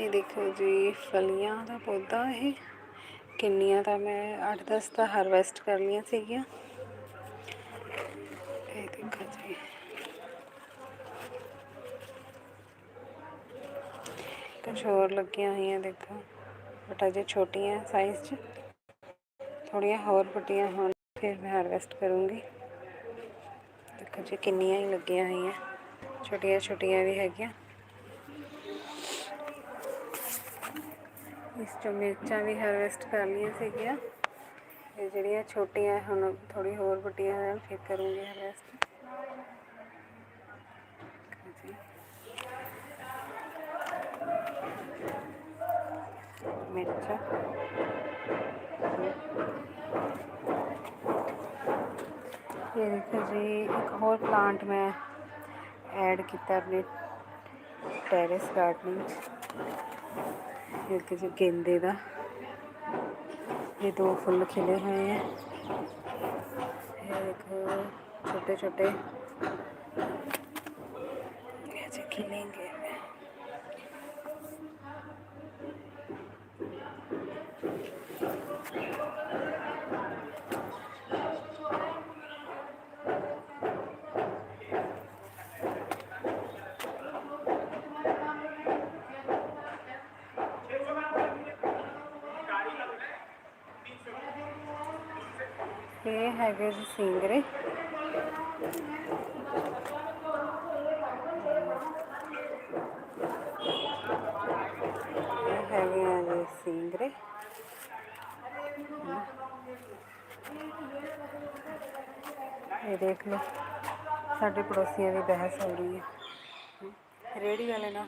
ये देखो जी फलियां का पौधा है किनिया का मैं अठ दस का हारवेस्ट कर लिया सगिया देखो जी कुछ और लगिया हुई देखो पटाखे छोटी हैं साइज थोड़िया होर पट्टियाँ हो फिर मैं हारवेस्ट करूँगी देखो जी कि लगिया हुई छोटिया छोटिया भी है इस चो मिर्चा भी हारवेस्ट कर लिया सगिया जोड़िया छोटिया हम थोड़ी होर पट्टियाँ फिर करूँगी हारवेस्ट मिर्चा ये देखो जी एक और प्लांट मैं ऐड किया अपने टेरेस गार्डनिंग ये देखो जी गेंदे का ये दो फुल खिले हुए हैं ये देखो छोटे छोटे खिलेंगे ਹੈਗੇ ਜੀ ਸਿੰਗਰੇ ਇਹ ਹੈਗੇ ਆ ਜੀ ਸਿੰਗਰੇ ਇਹ ਦੇਖ ਲਓ ਸਾਡੇ ਪੜੋਸੀਆਂ ਦੀ ਬਹਿਸ ਹੋ ਰਹੀ ਹੈ ਰੇੜੀ ਵਾਲੇ ਨਾਲ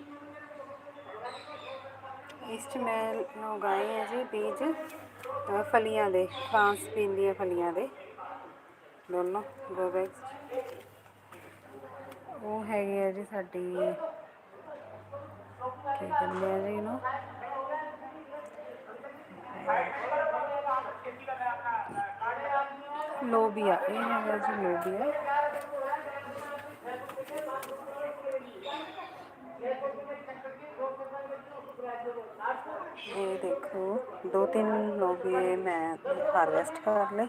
ਈਸਟ ਮੈਲ ਨੂੰ ਗਾਏ ਹੈ ਜੀ ਬੀਜ ਫਲੀਆਂ ਦੇ ਫਰਾਂਸ ਪੀਂਦੀਆਂ ਫਲੀਆਂ ਦੇ दोनों दो बैग वो है जी साड़ी लोबिया जी लोबिया ये देखो दो तीन लोबिया मैं हारवेस्ट कर ले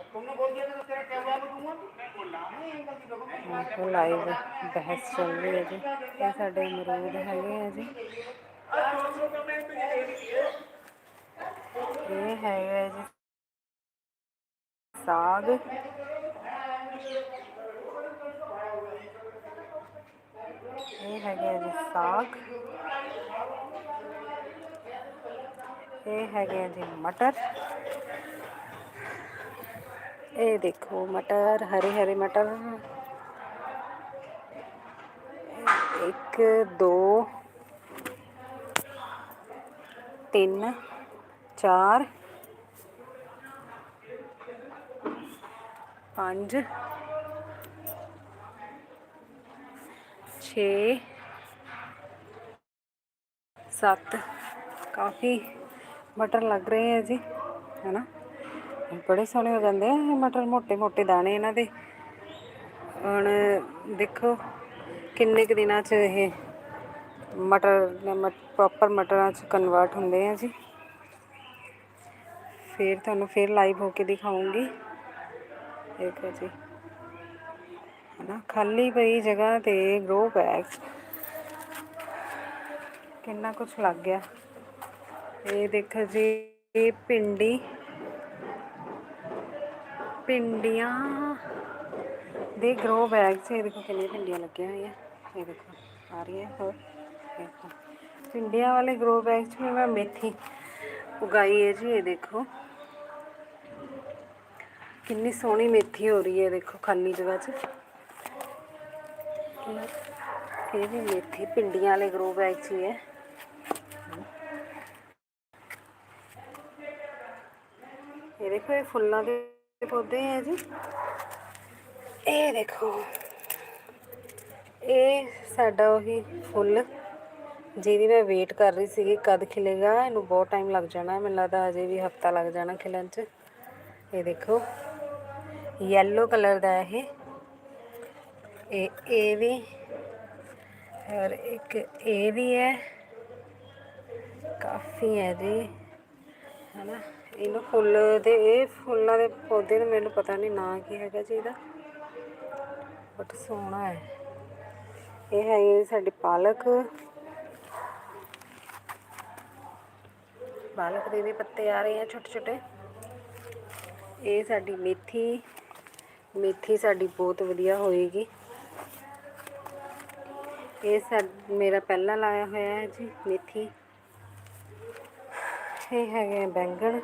तुमने बोल दिया था तेरा क्या हुआ तुम मैं बोला ਨਹੀਂ ਉਹ ਲਾਈਵ ਬਹਿਸ ਚੱਲ ਰਹੀ ਹੈ ਜੀ ਇਹ ਸਾਡੇ ਅਮਰੂਦ ਹੈਗੇ ਆ ਜੀ ਇਹ ਹੈਗਾ ਜੀ ਸਾਗ ਇਹ ਹੈਗੇ ਆ ਜੀ ਸਾਗ ਇਹ ਹੈਗੇ ਆ ਜੀ ਮਟਰ ये देखो मटर हरे हरे मटर एक दो तीन चार पाँच छे सत काफ़ी मटर लग रहे हैं जी है ना ਬੜੇ ਸੋਹਣੇ ਹੋ ਜਾਂਦੇ ਆ ਇਹ ਮਟਰ ਮੋٹے ਮੋٹے ਦਾਣੇ ਇਹਨਾਂ ਦੇ ਹੁਣ ਦੇਖੋ ਕਿੰਨੇ ਕੁ ਦਿਨਾਂ 'ਚ ਇਹ ਮਟਰ ਪ੍ਰੋਪਰ ਮਟਰਾਂ 'ਚ ਕਨਵਰਟ ਹੁੰਦੇ ਆ ਜੀ ਫੇਰ ਤੁਹਾਨੂੰ ਫੇਰ ਲਾਈਵ ਹੋ ਕੇ ਦਿਖਾਉਂਗੀ ਦੇਖੋ ਜੀ ਹਨਾ ਖਾਲੀ ਪਈ ਜਗ੍ਹਾ ਤੇ ਗਰੋ ਬੈਗ ਕਿੰਨਾ ਕੁਝ ਲੱਗ ਗਿਆ ਇਹ ਦੇਖੋ ਜੀ ਇਹ ਪਿੰਡੀ ਪਿੰਡੀਆਂ ਦੇ ਗਰੋ ਬੈਗ ਸੇ ਦੇਖੋ ਕਿੰਨੇ ਪਿੰਡੀਆਂ ਲੱਗੀਆਂ ਹੋਈਆਂ ਇਹ ਦੇਖੋ ਆ ਰਹੀ ਹੈ ਹੋਰ ਦੇਖੋ ਪਿੰਡੀਆਂ ਵਾਲੇ ਗਰੋ ਬੈਗ 'ਚ ਮੈਂ ਮੇਥੀ ਉਗਾਈ ਹੈ ਜੀ ਇਹ ਦੇਖੋ ਕਿੰਨੀ ਸੋਹਣੀ ਮੇਥੀ ਹੋ ਰਹੀ ਹੈ ਦੇਖੋ ਖਾਲੀ ਜਗ੍ਹਾ 'ਚ ਇਹ ਵੀ ਮੇਥੀ ਪਿੰਡੀਆਂ ਵਾਲੇ ਗਰੋ ਬੈਗ 'ਚ ਹੀ ਹੈ ਇਹ ਦੇਖੋ ਇਹ ਫੁੱਲਾਂ ਦੇ ਪੌਦੇ ਆ ਜੀ ਇਹ ਦੇਖੋ ਇਹ ਸਾਡਾ ਉਹੀ ਫੁੱਲ ਜਿਹਦੀ ਮੈਂ ਵੇਟ ਕਰ ਰਹੀ ਸੀ ਕਦ ਖਿਲੇਗਾ ਇਹਨੂੰ ਬਹੁਤ ਟਾਈਮ ਲੱਗ ਜਾਣਾ ਮੈਨੂੰ ਲੱਗਦਾ ਅਜੇ ਵੀ ਹਫਤਾ ਲੱਗ ਜਾਣਾ ਖਿਲਣ 'ਚ ਇਹ ਦੇਖੋ ਯੈਲੋ ਕਲਰ ਦਾ ਇਹ ਇਹ ਇਹ ਵੀ ਔਰ ਇੱਕ ਇਹ ਵੀ ਹੈ ਕਾਫੀ ਹੈ ਜੀ ਹਨਾ ਇਹਨੂੰ ਫੁੱਲ ਦੇ ਇਹ ਫੁੱਲਾਂ ਦੇ ਪੌਦੇ ਨੂੰ ਮੈਨੂੰ ਪਤਾ ਨਹੀਂ ਨਾਂ ਕੀ ਹੈਗਾ ਜੀ ਇਹਦਾ ਬਟ ਸੋਹਣਾ ਹੈ ਇਹ ਹੈ ਸਾਡੀ ਪਾਲਕ ਪਾਲਕ ਦੇ ਵੀ ਪੱਤੇ ਆ ਰਹੇ ਆ ਛੋਟੇ ਛੋਟੇ ਇਹ ਸਾਡੀ ਮੇਥੀ ਮੇਥੀ ਸਾਡੀ ਬਹੁਤ ਵਧੀਆ ਹੋਏਗੀ ਇਹ ਸਾ ਮੇਰਾ ਪਹਿਲਾ ਲਾਇਆ ਹੋਇਆ ਹੈ ਜੀ ਮੇਥੀ ਇਹ ਹੈਗੇ ਬੈਂਗਣ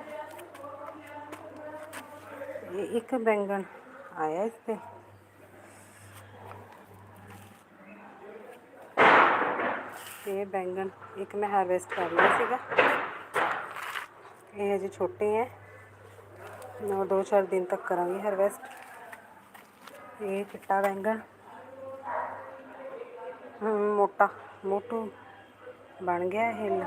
ये एक बैंगन आया इस पर ये बैंगन एक मैं हारवेस्ट कर लिया ये अजय छोटे हैं और दो चार दिन तक करा हारवेस्ट ये चिट्टा बैंगन हम्म, मोटा मोटू बन गया हिल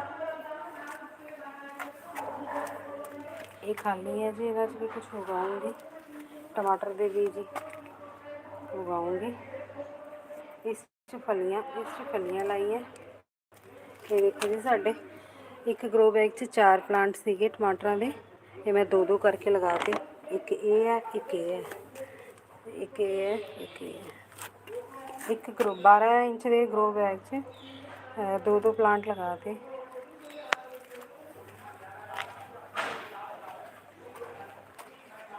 ਇਹ ਖਾਲੀ ਹੈ ਜੀ ਇਹਦਾ ਵੀ ਕੁਝ ਉਗਾਉਂਗੇ ਟਮਾਟਰ ਦੇ ਬੀਜ ਉਗਾਉਂਗੇ ਇਸ ਚ ਫਲੀਆਂ ਇਸ ਚ ਫਲੀਆਂ ਲਾਈਆਂ ਇਹ ਦੇਖੋ ਜੀ ਸਾਡੇ ਇੱਕ ਗਰੋ ਬੈਗ 'ਚ ਚਾਰ ਪਲਾਂਟ ਸੀਗੇ ਟਮਾਟਰਾਂ ਦੇ ਇਹ ਮੈਂ ਦੋ ਦੋ ਕਰਕੇ ਲਗਾ ਤੇ ਇੱਕ ਇਹ ਹੈ ਇੱਕ ਇਹ ਹੈ ਇੱਕ ਇਹ ਹੈ ਇੱਕ ਇਹ ਹੈ ਇੱਕ ਗਰੋ 12 ਇੰਚ ਦੇ ਗਰੋ ਬੈਗ 'ਚ ਦੋ ਦੋ ਪਲਾਂਟ ਲਗਾ ਤੇ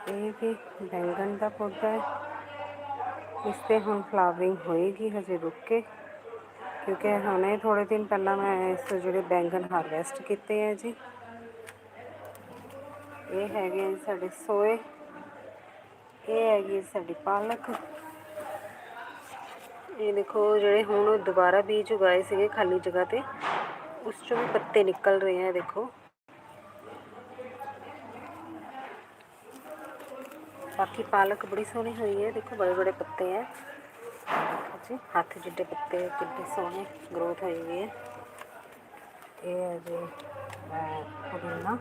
ਇਹ ਵੀ ਬੈਂਗਨ ਦਾ ਪੌਦਾ ਹੈ ਇਸ ਤੇ ਹੁਣ ਫਲਾਵਰਿੰਗ ਹੋਏਗੀ ਹਜੇ ਰੁਕ ਕੇ ਕਿਉਂਕਿ ਹੁਣੇ ਥੋੜੇ ਦਿਨ ਪਹਿਲਾਂ ਮੈਂ ਇਸ ਜਿਹੜੇ ਬੈਂਗਨ ਹਾਰਵੈਸਟ ਕੀਤੇ ਆ ਜੀ ਇਹ ਹੈਗੇ ਸਾਡੇ ਸੋਏ ਇਹ ਹੈਗੀ ਸਾਡੀ ਪਾਲਕ ਇਹ ਦੇਖੋ ਜਿਹੜੇ ਹੁਣ ਦੁਬਾਰਾ ਬੀਜ ਉਗਾਏ ਸੀਗੇ ਖਾਲੀ ਜਗ੍ਹਾ ਤੇ ਉਸ ਚੋਂ ਵੀ ਪੱਤੇ ਨਿਕਲ ਰਹੇ ਆ ਦੇਖੋ बाकी पालक बड़ी सोहनी हुई है देखो बड़े बड़े पत्ते हैं जी हाथ जिडे पत्ते कि सोहने ग्रोथ हुई हुई है ये है जी पुदीना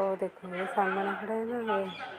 और देखो ये सामने खड़ा है ना ये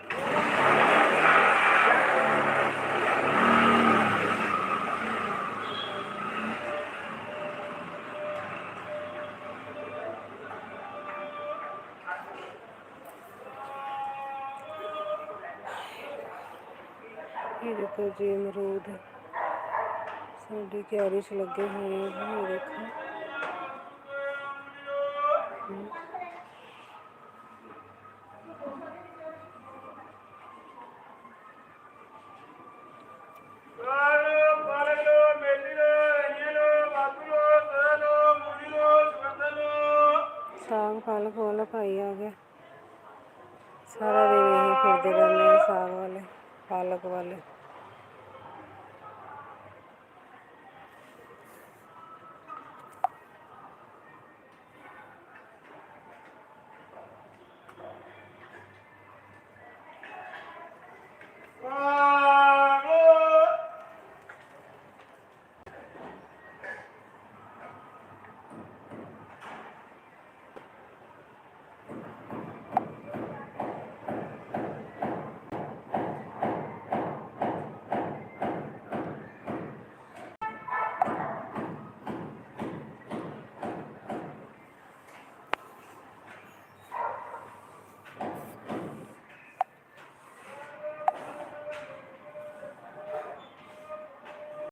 देखो जी अमरूद साढ़े ग्यारह लगे हुए हैं देखो ਭਾਈ ਆ ਗਿਆ ਸਾਰਾ ਦਿਨ ਇਹ ਫਿਰਦੇ ਰਹਿੰਦੇ ਆ ਸਾਗ ਵਾਲੇ ਪਾਲਕ ਵਾਲੇ